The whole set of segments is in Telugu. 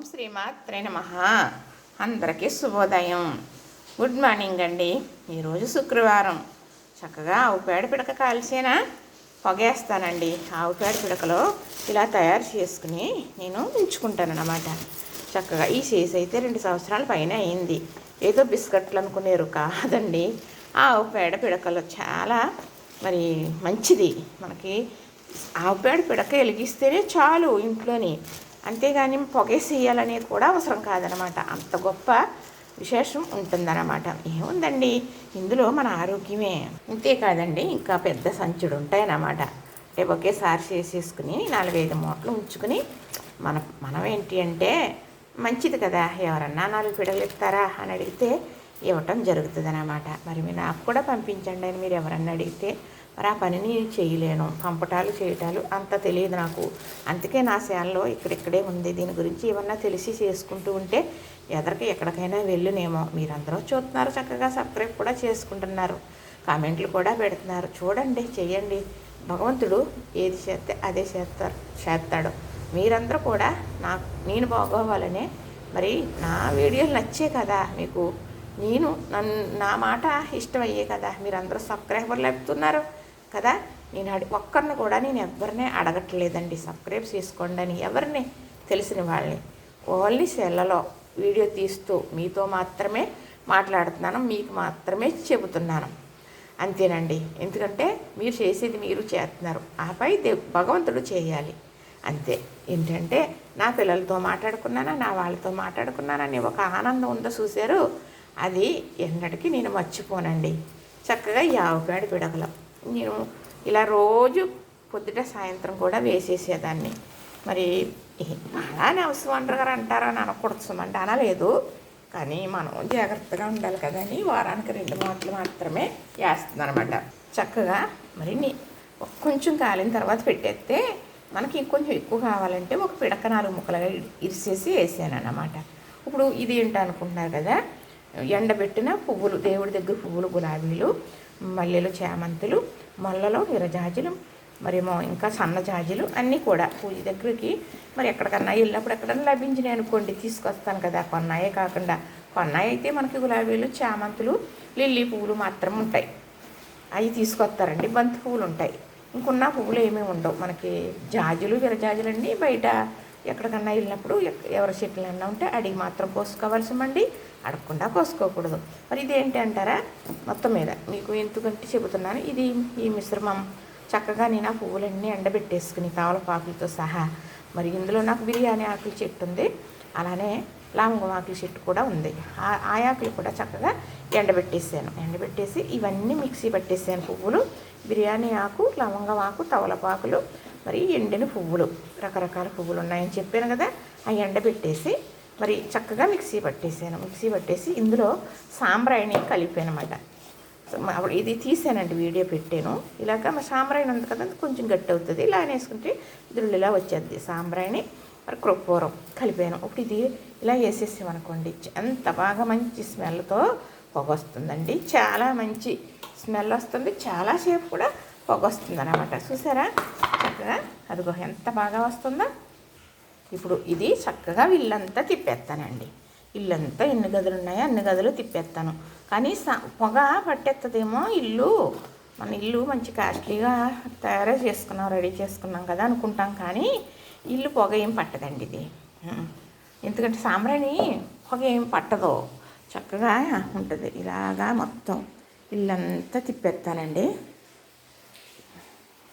ఓం శ్రీమాత్రే నమ. అందరికీ శుభోదయం. గుడ్ మార్నింగ్ అండి. ఈరోజు శుక్రవారం. చక్కగా ఆవు పేడ పిడక కాల్చేనా? పొగేస్తానండి. ఆవు పేడ పిడకలో ఇలా తయారు చేసుకుని నేను ఉంచుకుంటాను అన్నమాట. చక్కగా ఈ చేసి అయితే రెండు సంవత్సరాల పైన అయింది. ఏదో బిస్కెట్లు అనుకునేరు కాదండి. ఆవు పేడ పిడకలు చాలా మరి మంచిది. మనకి ఆవు పేడ పిడక వెలిగిస్తేనే చాలు ఇంట్లోని అంతేగాని పొగేసేయాలనేది కూడా అవసరం కాదనమాట. అంత గొప్ప విశేషం ఉంటుందన్నమాట ఏముందండి? ఇందులో మన ఆరోగ్యమే. అంతేకాదండి ఇంకా పెద్ద సంచుడు ఉంటాయన్నమాట అంటే ఒకేసారి చేసేసుకుని నాలుగైదు మూటలు ఉంచుకుని మన మనం ఏంటి అంటే మంచిది కదా. ఎవరన్నా నాలుగు పిడలు ఇస్తారా అని అడిగితే ఇవ్వటం జరుగుతుంది అన్నమాట మరి మీరు నాకు కూడా పంపించండి అని మీరు ఎవరన్నా అడిగితే మరి ఆ పనిని చేయలేను. పంపటాలు చేయటాలు అంత తెలియదు నాకు. అందుకే నా శాలలో ఇక్కడిక్కడే ఉంది. దీని గురించి ఏమన్నా తెలిసి చేసుకుంటూ ఉంటే ఎదరికి ఎక్కడికైనా వెళ్ళునేమో. మీరందరూ చూస్తున్నారు చక్కగా. సబ్స్క్రైబ్ కూడా చేసుకుంటున్నారు. కామెంట్లు కూడా పెడుతున్నారు. చూడండి చేయండి భగవంతుడు ఏది చేస్తే అదే చేస్తారు చేస్తాడు. మీరందరూ కూడా నాకు నేను బాగోవాలనే మరి నా వీడియోలు నచ్చే కదా మీకు. నేను నన్ను నా మాట ఇష్టమయ్యే కదా. మీరందరూ సబ్స్క్రైబర్లు లేపుతున్నారు కదా? నేను అడి ఒక్కరిని కూడా నేను ఎవరిని అడగట్లేదండి. సబ్స్క్రైబ్ చేసుకోండి అని ఎవరిని? తెలిసిన వాళ్ళని. ఓన్లీ సెల్లలో వీడియో తీస్తూ మీతో మాత్రమే మాట్లాడుతున్నాను మీకు మాత్రమే చెబుతున్నాను. అంతేనండి. ఎందుకంటే మీరు చేసేది మీరు చేస్తున్నారు. ఆపై దేవ్ భగవంతుడు చేయాలి. అంతే. ఏంటంటే నా పిల్లలతో మాట్లాడుకున్నానా నా వాళ్ళతో మాట్లాడుకున్నానని ఒక ఆనందం ఉందో చూశారు. అది ఎన్నటికీ నేను మర్చిపోనండి. చక్కగా యావగాడి పిడగలం నేను ఇలా రోజు పొద్దుట సాయంత్రం కూడా వేసేసేదాన్ని. మరి అలానే అవసరం అంటారు అంటారని అనకూడదు అంటే అనలేదు. కానీ మనం జాగ్రత్తగా ఉండాలి కదని వారానికి రెండు మాటలు మాత్రమే వేస్తుంది అనమాట చక్కగా మరి నీ కొంచెం కాలిన తర్వాత పెట్టేస్తే మనకి ఇంకొంచెం ఎక్కువ కావాలంటే ఒక పిడక నాలుగు ముక్కలుగా ఇరిసేసి వేసాను అన్నమాట ఇప్పుడు ఇది ఏంటనుకుంటున్నారు కదా? ఎండబెట్టిన పువ్వులు దేవుడి దగ్గర పువ్వులు గులాబీలు. మల్లెలు చామంతులు మల్లలో విరజాజులు మరేమో ఇంకా సన్న జాజులు అన్నీ కూడా పూజ దగ్గరికి. మరి ఎక్కడికన్నా వెళ్ళినప్పుడు ఎక్కడన్నా లభించినాయి అనుకోండి తీసుకొస్తాను కదా. కొన్నాయే కాకుండా కొన్నాయి అయితే మనకి గులాబీలు చామంతులు లిల్లీ పువ్వులు మాత్రం ఉంటాయి. అవి తీసుకొస్తారండి బంతి పువ్వులు ఉంటాయి. ఇంకున్న పువ్వులు ఏమీ ఉండవు. మనకి జాజులు విరజాజులు అండి బయట ఎక్కడికన్నా వెళ్ళినప్పుడు ఎవరి ఎవరి చెట్లన్నా ఉంటే అడిగి మాత్రం కోసుకోవాల్సిమండి అడగకుండా కోసుకోకూడదు మరి ఇదేంటి అంటారా? మొత్తం మీద మీకు ఎందుకంటే చెబుతున్నాను ఇది ఈ మిశ్రమం. చక్కగా నేను ఆ పువ్వులన్నీ ఎండబెట్టేసుకుని తవలపాకులతో సహా మరి ఇందులో నాకు బిర్యానీ ఆకుల చెట్టు ఉంది. అలానే లాంగం ఆకుల చెట్టు కూడా ఉంది. ఆ ఆ ఆకులు కూడా చక్కగా ఎండబెట్టేసాను. ఎండబెట్టేసి ఇవన్నీ మిక్సీ పట్టేసాను పువ్వులు. బిర్యానీ ఆకు లవంగం ఆకు తవలపాకులు మరి ఎండిన పువ్వులు. రకరకాల పువ్వులు ఉన్నాయని చెప్పాను కదా ఆ ఎండబెట్టేసి మరి చక్కగా మిక్సీ పట్టేసాను. మిక్సీ పట్టేసి ఇందులో సాంబ్రాయిని కలిపానమాట అప్పుడు ఇది తీసానండి వీడియో పెట్టాను. ఇలాగ మా సాంబ్రాయిని ఉంది కదా కొంచెం గట్టి అవుతుంది. ఇలా వేసుకుంటే ఇలా వచ్చేది సాంబ్రాయిని మరి క్రొప్పూరం కలిపాను. ఇప్పుడు ఇది ఇలా వేసేసామనుకోండి ఎంత బాగా మంచి స్మెల్తో పొగ వస్తుందండి. చాలా మంచి స్మెల్ వస్తుంది. చాలాసేపు కూడా పొగ వస్తుంది అనమాట చూసారా? చక్కగా అదిగో ఎంత బాగా వస్తుందో. ఇప్పుడు ఇది చక్కగా ఇల్లంతా తిప్పేస్తానండి. ఇల్లంతా ఎన్ని గదులు ఉన్నాయో అన్ని గదులు తిప్పేస్తాను. కానీ పొగ పట్టేస్తుందేమో ఇల్లు. మన ఇల్లు మంచి కాస్ట్లీగా తయారు చేసుకున్నాం రెడీ చేసుకున్నాం కదా అనుకుంటాం కానీ ఇల్లు పొగ ఏం పట్టదండి ఇది. ఎందుకంటే సాంబ్రాణి పొగ ఏం పట్టదు. చక్కగా ఉంటుంది. ఇలాగా మొత్తం ఇల్లంతా తిప్పేస్తానండి.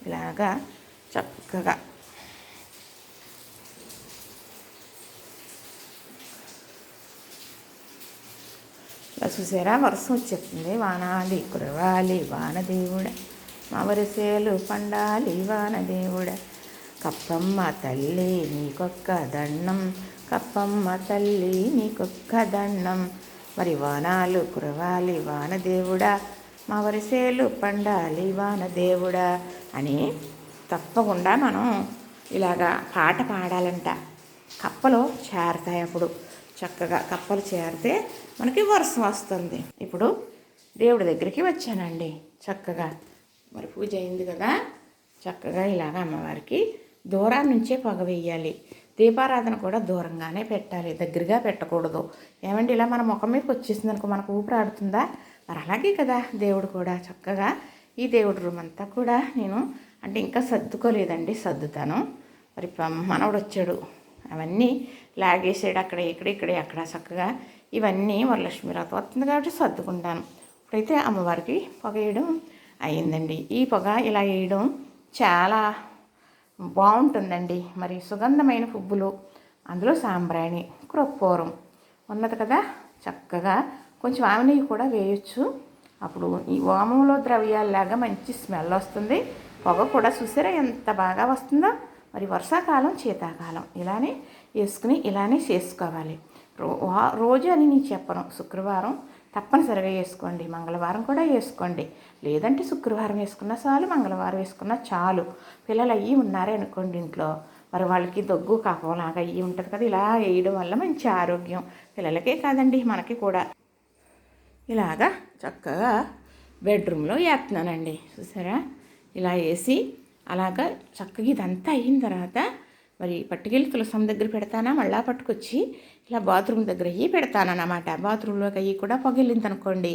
ఇలాగా చక్కగా ఇలా చూసారా వర్షం వచ్చేస్తుంది వానాలి కురవాలి వానదేవుడ. మా వరిసేలు పండాలి వానదేవుడ. కప్పమ్మ తల్లి నీకొక్క దండం కప్పమ్మ తల్లి నీకొక్క దండం మరి వానాలు కురవాలి వానదేవుడా. మా వరిసేలు పండాలి వానదేవుడా అని తప్పకుండా మనం ఇలాగా పాట పాడాలంట. కప్పలో చేరతాయి అప్పుడు. చక్కగా కప్పలు చేరితే మనకి వర్షం వస్తుంది. ఇప్పుడు దేవుడి దగ్గరికి వచ్చానండి. చక్కగా మరి పూజ అయింది కదా? చక్కగా ఇలాగ అమ్మవారికి దూరం నుంచే పొగ వేయాలి. దీపారాధన కూడా దూరంగానే పెట్టాలి. దగ్గరగా పెట్టకూడదు. ఏమండి ఇలా మన ముఖం మీదకి వచ్చేసింది అనుకో మనకు ఊపిరాడుతుందా మరి అలాగే కదా దేవుడు కూడా. చక్కగా ఈ దేవుడి రూమ్ అంతా కూడా నేను అంటే ఇంకా సర్దుకోలేదండి సర్దుతాను. మరి మనవడు వచ్చాడు. అవన్నీ లాగేసాడు అక్కడ ఇక్కడ ఇక్కడ అక్కడ చక్కగా ఇవన్నీ వరలక్ష్మి వ్రతం వస్తుంది కాబట్టి సర్దుకుంటాను. ఇప్పుడైతే అమ్మవారికి పొగ వేయడం అయ్యిందండి. ఈ పొగ ఇలా వేయడం చాలా బాగుంటుందండి. మరి సుగంధమైన పువ్వులు అందులో సాంబ్రాణి క్రొప్పూరం ఉన్నది కదా చక్కగా కొంచెం ఆమె కూడా వేయొచ్చు. అప్పుడు ఈ వామంలో ద్రవ్యాలలాగా మంచి స్మెల్ వస్తుంది. పొగ కూడా చూసారా ఎంత బాగా వస్తుందో? మరి వర్షాకాలం శీతాకాలం. ఇలానే వేసుకుని ఇలానే చేసుకోవాలి. రో వా- రోజు అని నేను చెప్పను. శుక్రవారం తప్పనిసరిగా వేసుకోండి. మంగళవారం కూడా వేసుకోండి. లేదంటే శుక్రవారం వేసుకున్నా చాలు మంగళవారం వేసుకున్నా చాలు. పిల్లలు అయ్యి ఉన్నారే అనుకోండి ఇంట్లో. మరి వాళ్ళకి దగ్గు కాకంలాగా అయ్యి ఉంటుంది కదా ఇలా వేయడం వల్ల మంచి ఆరోగ్యం. పిల్లలకే కాదండి మనకి కూడా. ఇలాగా చక్కగా బెడ్రూమ్లో వేస్తున్నానండి. చూసారా? ఇలా వేసి అలాగా చక్కగా ఇదంతా అయిన తర్వాత మరి పట్టుకెళ్ళి తులసం దగ్గర పెడతానా మళ్ళా పట్టుకొచ్చి ఇలా బాత్రూమ్ దగ్గర అయ్యి పెడతానన్నమాట. బాత్రూంలోకి అయ్యి కూడా పొగిలింది అనుకోండి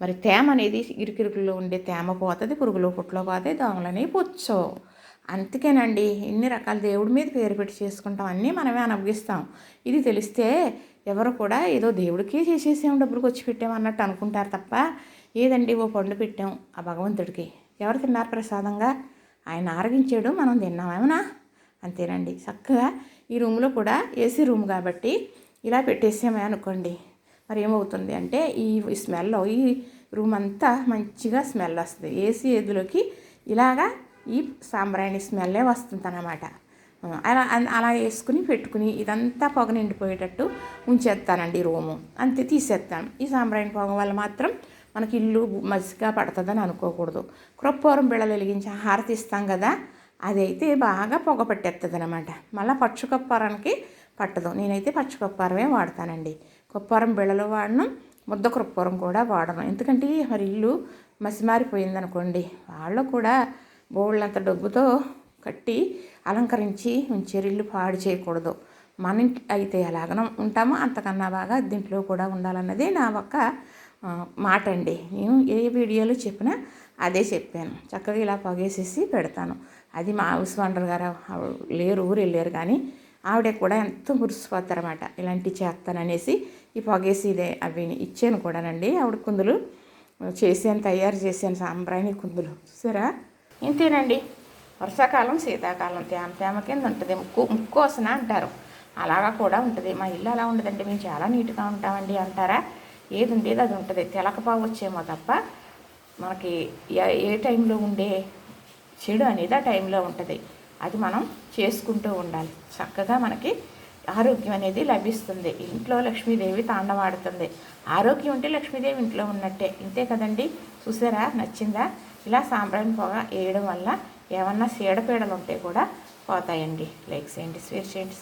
మరి తేమ అనేది ఇరుకిరుకుల్లో ఉండే తేమ పోతుంది పురుగులు పుట్లో పోతే దోమలు అనేవి పుచ్చో. అందుకేనండి ఇన్ని రకాల దేవుడి మీద పేరు పెట్టి చేసుకుంటాం అన్నీ మనమే అనుభవిస్తాం ఇది తెలిస్తే ఎవరు కూడా ఏదో దేవుడికే చేసేసాం డబ్బులకు వచ్చి పెట్టాం అన్నట్టు అనుకుంటారు తప్ప ఏదండి ఓ పండు పెట్టాం ఆ భగవంతుడికి. ఎవరు తిన్నారు ప్రసాదంగా? ఆయన ఆరగించాడు మనం తిన్నామేమన్నా అంతేనండి. చక్కగా ఈ రూమ్లో కూడా ఏసీ రూమ్ కాబట్టి ఇలా పెట్టేసామే అనుకోండి. మరి ఏమవుతుంది అంటే ఈ స్మెల్ ఈ రూమ్ అంతా మంచిగా స్మెల్ వస్తుంది. ఏసీ ఎదులోకి ఇలాగా ఈ సాంబ్రాణి స్మెల్లే వస్తుంది అన్నమాట అలా అలా వేసుకుని పెట్టుకుని ఇదంతా పొగ నిండిపోయేటట్టు ఉంచేస్తానండి రూము. అంతే తీసేస్తాను. ఈ సాంబ్రాణి పొగ వల్ల మాత్రం మనకి ఇల్లు మసిగా పడుతుందని అనుకోకూడదు. క్రొప్పూరం బిళ్ళలు వెలిగించి హారతి ఇస్తాం కదా అదైతే బాగా పొగ పట్టేస్తుంది అనమాట మళ్ళీ పచ్చు కొప్పారానికి పట్టదు. నేనైతే పచ్చు కొప్పారమే వాడతానండి. కొప్పారం బిళ్ళలు వాడను ముద్ద కృప్పూరం కూడా వాడను. ఎందుకంటే మరి ఇల్లు మసిమారిపోయింది అనుకోండి వాళ్ళు కూడా బోళ్ళంత డబ్బుతో కట్టి అలంకరించి ఉంచారు ఇల్లు పాడు చేయకూడదు. మన ఇంటి అయితే ఎలాగనో ఉంటామో అంతకన్నా బాగా దీంట్లో కూడా ఉండాలన్నది నా ఒక్క మాట అండి నేను ఏ వీడియోలో చెప్పినా అదే చెప్పాను. చక్కగా ఇలా పొగేసేసి పెడతాను. అది మా హౌస్ వండర్ గారు లేరు ఊరు వెళ్ళారు కానీ ఆవిడ కూడా ఎంతో మురిసిపోతారన్నమాట. ఇలాంటివి చేస్తాననేసి ఈ పొగేసి ఇదే అవి ఇచ్చాను కూడానండి. ఆవిడ కుందులు చేసాను తయారు చేశాను సాంబ్రాణి కుందులు. చూసారా? ఇంతేనండి. వర్షాకాలం శీతాకాలం తేమ తేమ కింద ఉంటుంది. ముక్కు ముక్కు అంటారు. అలాగా కూడా ఉంటుంది. మా ఇల్లు అలా ఉండదండి. మేము చాలా నీట్గా ఉంటామండి అంటారా? ఏది ఉండేది అది ఉంటుంది. తెలకపావు వచ్చేమో తప్ప మనకి ఏ- టైంలో ఉండే చెడు అనేది ఆ టైంలో ఉంటుంది. అది మనం చేసుకుంటూ ఉండాలి. చక్కగా మనకి ఆరోగ్యం అనేది లభిస్తుంది. ఇంట్లో లక్ష్మీదేవి తాండవాడుతుంది ఆరోగ్యం ఉంటే లక్ష్మీదేవి ఇంట్లో ఉన్నట్టే. ఇంతే కదండి? చూసారా? నచ్చిందా? ఇలా సాంబ్రాణి పొగ వేయడం వల్ల ఏమన్నా సీడపీడలు ఉంటే కూడా పోతాయండి. లైక్ చేయండి షేర్ చేయండి